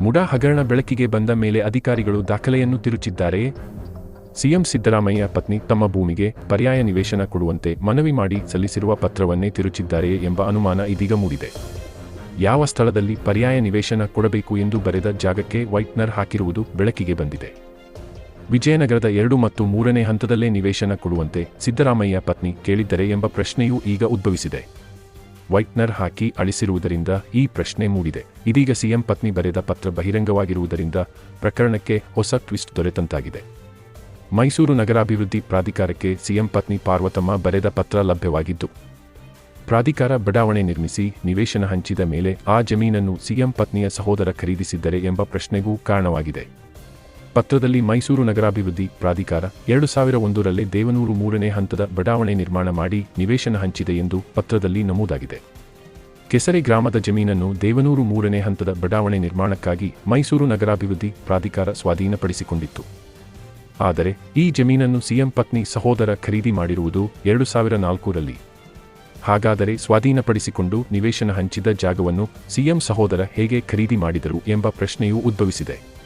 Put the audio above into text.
ಮುಡಾ ಹಗರಣ ಬೆಳಕಿಗೆ ಬಂದ ಮೇಲೆ ಅಧಿಕಾರಿಗಳು ದಾಖಲೆಯನ್ನು ತಿರುಚಿದ್ದಾರೆ. ಸಿಎಂ ಸಿದ್ದರಾಮಯ್ಯ ಪತ್ನಿ ತಮ್ಮ ಭೂಮಿಗೆ ಪರ್ಯಾಯ ನಿವೇಶನ ಕೊಡುವಂತೆ ಮನವಿ ಮಾಡಿ ಸಲ್ಲಿಸಿರುವ ಪತ್ರವನ್ನೇ ತಿರುಚಿದ್ದಾರೆಯೇ ಎಂಬ ಅನುಮಾನ ಇದೀಗ ಮೂಡಿದೆ. ಯಾವ ಸ್ಥಳದಲ್ಲಿ ಪರ್ಯಾಯ ನಿವೇಶನ ಕೊಡಬೇಕು ಎಂದು ಬರೆದ ಜಾಗಕ್ಕೆ ವೈಟ್ನರ್ ಹಾಕಿರುವುದು ಬೆಳಕಿಗೆ ಬಂದಿದೆ. ವಿಜಯನಗರದ ಎರಡು ಮತ್ತು ಮೂರನೇ ಹಂತದಲ್ಲೇ ನಿವೇಶನ ಕೊಡುವಂತೆ ಸಿದ್ದರಾಮಯ್ಯ ಪತ್ನಿ ಕೇಳಿದ್ದರೆ ಎಂಬ ಪ್ರಶ್ನೆಯೂ ಈಗ ಉದ್ಭವಿಸಿದೆ. ವೈಟ್ನರ್ ಹಾಕಿ ಅಳಿಸಿರುವುದರಿಂದ ಈ ಪ್ರಶ್ನೆ ಮೂಡಿದೆ. ಇದೀಗ ಸಿಎಂ ಪತ್ನಿ ಬರೆದ ಪತ್ರ ಬಹಿರಂಗವಾಗಿರುವುದರಿಂದ ಪ್ರಕರಣಕ್ಕೆ ಹೊಸ ಟ್ವಿಸ್ಟ್ ದೊರೆತಂತಾಗಿದೆ. ಮೈಸೂರು ನಗರಾಭಿವೃದ್ಧಿ ಪ್ರಾಧಿಕಾರಕ್ಕೆ ಸಿಎಂ ಪತ್ನಿ ಪಾರ್ವತಮ್ಮ ಬರೆದ ಪತ್ರ ಲಭ್ಯವಾಗಿದ್ದು, ಪ್ರಾಧಿಕಾರ ಬಡಾವಣೆ ನಿರ್ಮಿಸಿ ನಿವೇಶನ ಹಂಚಿದ ಮೇಲೆ ಆ ಜಮೀನನ್ನು ಸಿಎಂ ಪತ್ನಿಯ ಸಹೋದರ ಖರೀದಿಸಿದ್ದರೆ ಎಂಬ ಪ್ರಶ್ನೆಗೂ ಕಾರಣವಾಗಿದೆ. ಪತ್ರದಲ್ಲಿ ಮೈಸೂರು ನಗರಾಭಿವೃದ್ಧಿ ಪ್ರಾಧಿಕಾರ ಎರಡು ಸಾವಿರ ಒಂದರಲ್ಲಿ ದೇವನೂರು ಮೂರನೇ ಹಂತದ ಬಡಾವಣೆ ನಿರ್ಮಾಣ ಮಾಡಿ ನಿವೇಶನ ಹಂಚಿದೆ ಎಂದು ಪತ್ರದಲ್ಲಿ ನಮೂದಾಗಿದೆ. ಕೆಸರೆ ಗ್ರಾಮದ ಜಮೀನನ್ನು ದೇವನೂರು ಮೂರನೇ ಹಂತದ ಬಡಾವಣೆ ನಿರ್ಮಾಣಕ್ಕಾಗಿ ಮೈಸೂರು ನಗರಾಭಿವೃದ್ಧಿ ಪ್ರಾಧಿಕಾರ ಸ್ವಾಧೀನಪಡಿಸಿಕೊಂಡಿತ್ತು. ಆದರೆ, ಈ ಜಮೀನನ್ನು ಸಿಎಂ ಪತ್ನಿ ಸಹೋದರ ಖರೀದಿ ಮಾಡಿರುವುದು ಎರಡು ಸಾವಿರ ನಾಲ್ಕರಲ್ಲಿ. ಹಾಗಾದರೆ ಸ್ವಾಧೀನಪಡಿಸಿಕೊಂಡು ನಿವೇಶನ ಹಂಚಿದ ಜಾಗವನ್ನು ಸಿಎಂ ಸಹೋದರ ಹೇಗೆ ಖರೀದಿ ಮಾಡಿದರು ಎಂಬ ಪ್ರಶ್ನೆಯೂ ಉದ್ಭವಿಸಿದೆ.